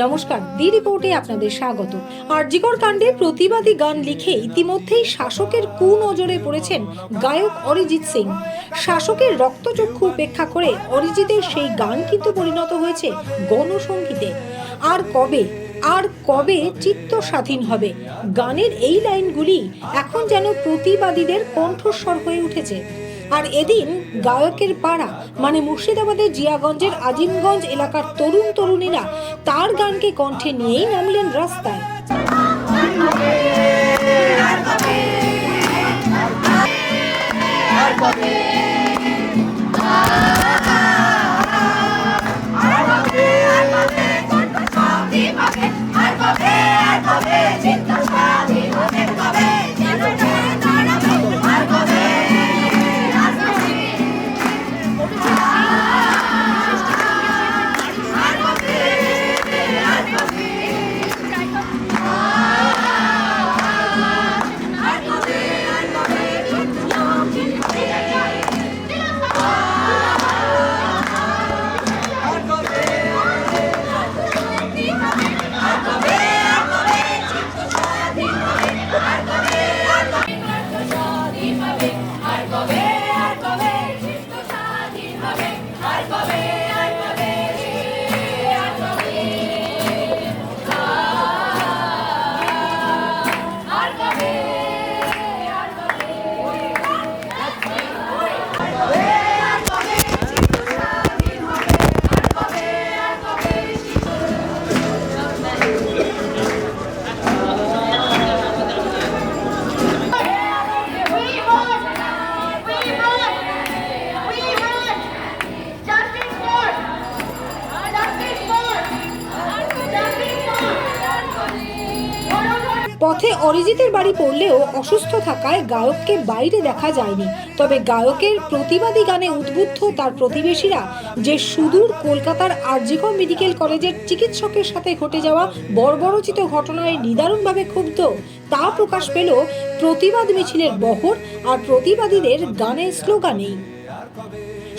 নমস্কার দি রিপোর্টে আপনাদের স্বাগত। আরজিকর কাণ্ডে প্রতিবাদী গান লিখে ইতিমধ্যেই শাসকের কুনজরে পড়েছেন গায়ক অরিজিৎ সিং। শাসকের রক্তচক্ষু উপেক্ষা করে অরিজিতের সেই গান কিন্তু পরিণত হয়েছে গণসঙ্গীতে আর কবে আর কবে চিত্ত স্বাধীন হবে? গানের এই লাইনগুলি এখন যেন প্রতিবাদীদের কণ্ঠস্বর হয়ে উঠেছে। আর এদিন গায়কের পাড়া মানে মুর্শিদাবাদের জিয়াগঞ্জের আজিমগঞ্জ এলাকার তরুণ তরুণীরা তার গানকে কণ্ঠে নিয়েই নামলেন রাস্তায়। পথে অরিজিতের বাড়ি পড়লেও অসুস্থ থাকায় গায়ককে বাইরে দেখা যায়নি। তবে গায়কের প্রতিবাদী গানে উদ্বুদ্ধ তার প্রতিবেশীরা যে সুদূর কলকাতার আরজিকর মেডিকেল কলেজের চিকিৎসকের সাথে ঘটে যাওয়া বর্বরচিত ঘটনায় নিদারুণভাবে ক্ষুব্ধ, তা প্রকাশ পেল প্রতিবাদ মিছিলের বহর আর প্রতিবাদীদের গানের স্লোগানেই।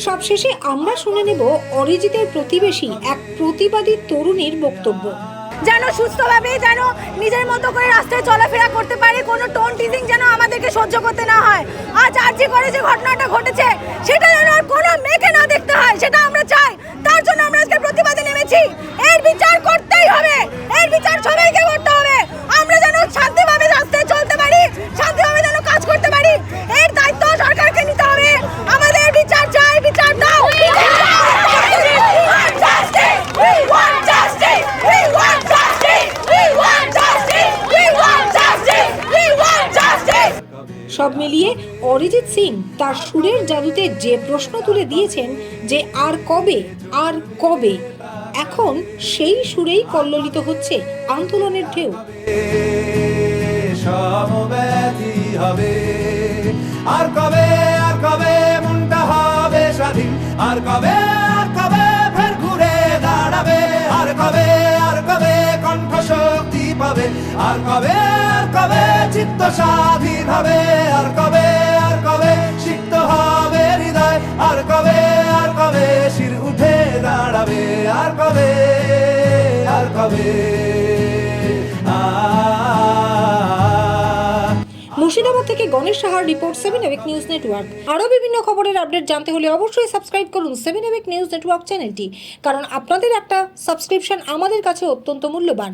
সবশেষে আমরা শুনে নেব অরিজিতের প্রতিবেশী এক প্রতিবাদী তরুণীর বক্তব্য। যেন সুস্থভাবে যেন নিজের মতো করে রাস্তায় চলাফেরা করতে পারে, কোনো টোন টিজিং যেন আমাদেরকে সহ্য করতে না হয়। আজ যে করে যে ঘটনাটা ঘটেছে সব মিলিয়ে অরিজিৎ সিং তার সুরের জাদুতে যে প্রশ্ন তুলে দিয়েছেন যে আর কবে আর কবে, এখন সেই সুরেই কল্লোলিত হচ্ছে আন্দোলনের ঢেউ। হবে। আর কবে আর কবে মনটা হবে স্বাধীন? আর কবে কবে চিত্ত স্বাধীন হবে আর কবে মুর্শিদাবাদ থেকে গণেশ সাহার রিপোর্ট সেভেন এবেক নিউজ নেটওয়ার্ক। আরও বিভিন্ন খবরের আপডেট জানতে হলে অবশ্যই সাবস্ক্রাইব করুন সেভেন এবেক নিউজ নেটওয়ার্ক চ্যানেলটি, কারণ আপনাদের একটা সাবস্ক্রিপশন আমাদের কাছে অত্যন্ত মূল্যবান।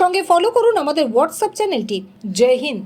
সঙ্গে ফলো করুন আমাদের হোয়াটসঅ্যাপ চ্যানেলটি। জয় হিন্দ।